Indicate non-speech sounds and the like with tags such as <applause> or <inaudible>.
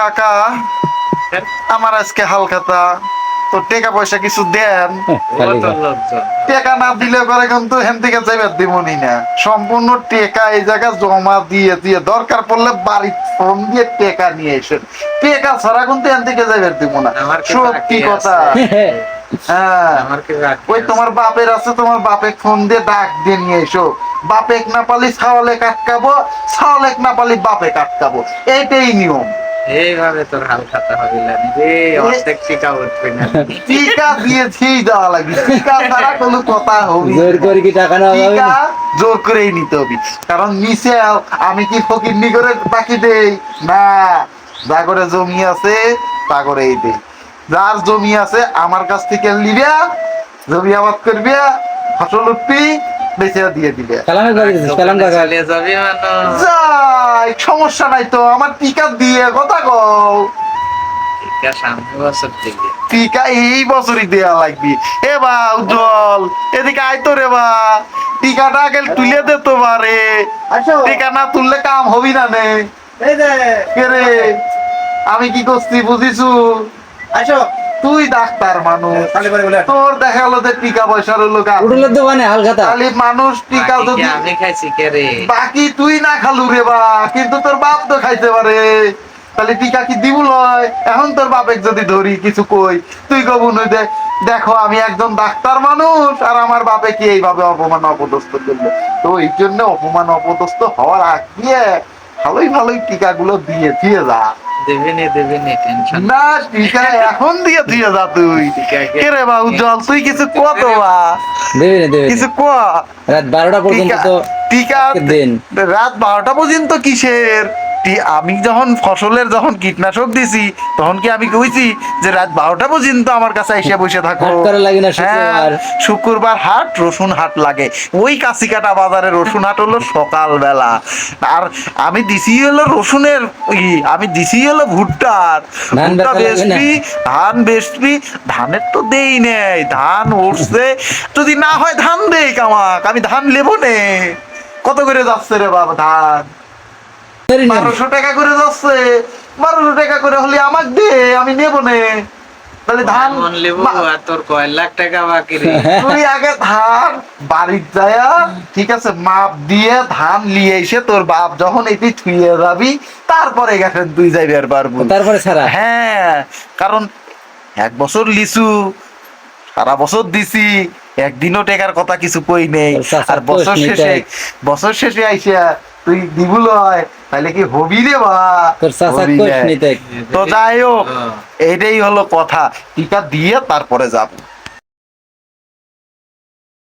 কাকা আমার আজকে তো টাকা পয়সা কিছু দেন? টাকা না দিলে পরে কিন্তু হেন থেকে যাইবার দিবনি না। সম্পূর্ণ টাকা এই জায়গা জমা দিয়ে দিয়ে দরকার পড়লে বাড়ি ফোন দিয়ে টাকা নিয়ে এসেন টাকা ছাড়া কিন্তু হেন থেকে যাইবার দিব না। সত্যি কথা? হ্যাঁ। ওই তোমার বাপের আছে তোমার বাপে ফোন দিয়ে ডাক দিয়ে নিয়ে এসো। বাপেক না পালি ছাওয়ালে কাটকাবো ছাওয়ালে না পালি বাপে কাটকাবো এইটাই নিয়ম। এইভাবে তোর হাল খাতা হবে রে অর্ধেক টিকা উঠবে না। টিকা দিয়েছেই দেওয়া লাগবে। টিকা ছাড়া কোনো কথা হবে জোর করে কি টাকা নেওয়া যাবে? জোর করেই নিতে হবে। কারণ নিচে আমি কি ফকিরনি করে বাকি দেই? না। যা করে জমি আছে তা করেই দেই। যার জমি আছে আমার কাছ থেকে নিবে জমি আবাদ করবে ফসল উঠবি বেঁচে দিয়ে দিবে। কালাম যাই সমস্যা নাই তো আমার টিকা দিয়ে কথা কও। টিকা এই বছরই দেয়া লাগবে। এ বা উজ্জ্বল এদিকে আয় তো রে বা। টিকাটা আগে তুলে দে তো বারে টিকা না তুললে কাম হবি না নে। এই কে রে? আমি কি করছি বুঝিছু? আসো। তুই ডাক্তার মানুষ। খালি করে বলে তোর দেখা গেলো যে টিকা পয়সার দোকানে হালখাতা খালি মানুষ টিকা বাকি যদি কি আমি খাইছি কে রে? বাকি তুই না খালু রে বা কিন্তু তোর বাপ তো খাইতে পারে। তাহলে টিকা কি দিব লয় এখন তোর বাপেক যদি ধরি কিছু কই তুই কবু নই দে দেখো আমি একজন ডাক্তার মানুষ আর আমার বাপে কি এইভাবে অপমান অপদস্থ করল? তো এই জন্য অপমান অপদস্থ হওয়ার আগে ভালোই ভালোই টিকাগুলো দিয়ে দিয়ে যা। দেবে নি টেনশন না টিকা এখন দিয়ে দিয়ে যা তুই। টিকা কে- কে রে বা উজ্জ্বল তুই কিছু কত বা? কিছু না। ক? রাত বারোটা পর্যন্ত টিকা তো টিকা দিন। রাত বারোটা পর্যন্ত কিসের? আমি যখন ফসলের যখন কীটনাশক দিছি তখন কি আমি কইছি যে রাত বারোটা পর্যন্ত আমার কাছে এসে বসে থাকো হ্যাঁ, শুক্রবার। হাট রসুন হাট লাগে ওই কাছিকাটা বাজারে রসুন হাট হলো সকাল বেলা আর আমি দিছি হলো রসুনের আমি দিছি হলো ভুট্টার ভুট্টা? বেচবি ধান বেচবি ধানের তো দেই নেই ধান উঠছে যদি না হয় ধান দেই কামাক আমি ধান নেব নে কত করে যাচ্ছে রে বাবা ধান। বারোশো টাকা করে যাচ্ছে। বারোশো টাকা করে হলে আমাক দে আমি নেব নে। তাহলে ধান লেবু মা- আর তোর কয় লাখ টাকা বাকি <laughs> তুই আগে ধান বাড়ির যায়া ঠিক আছে মাপ দিয়ে ধান নিয়ে এসে তোর বাপ যখন এটি থুয়ে যাবি তারপরে গেছেন তুই যাইবি আর পারব তারপরে ছাড়া? হ্যাঁ কারণ এক বছর লিচু সারা বছর দিছি একদিনও টেকার কথা কিছু কই নেই। আর বছর শেষে বছর শেষে আইসা তুই দিবুল হয় তাহলে কি হবি রে বা? তো যাই হোক হ্যাঁ। এটাই হলো কথা। টিকা দিয়ে তারপরে যাব।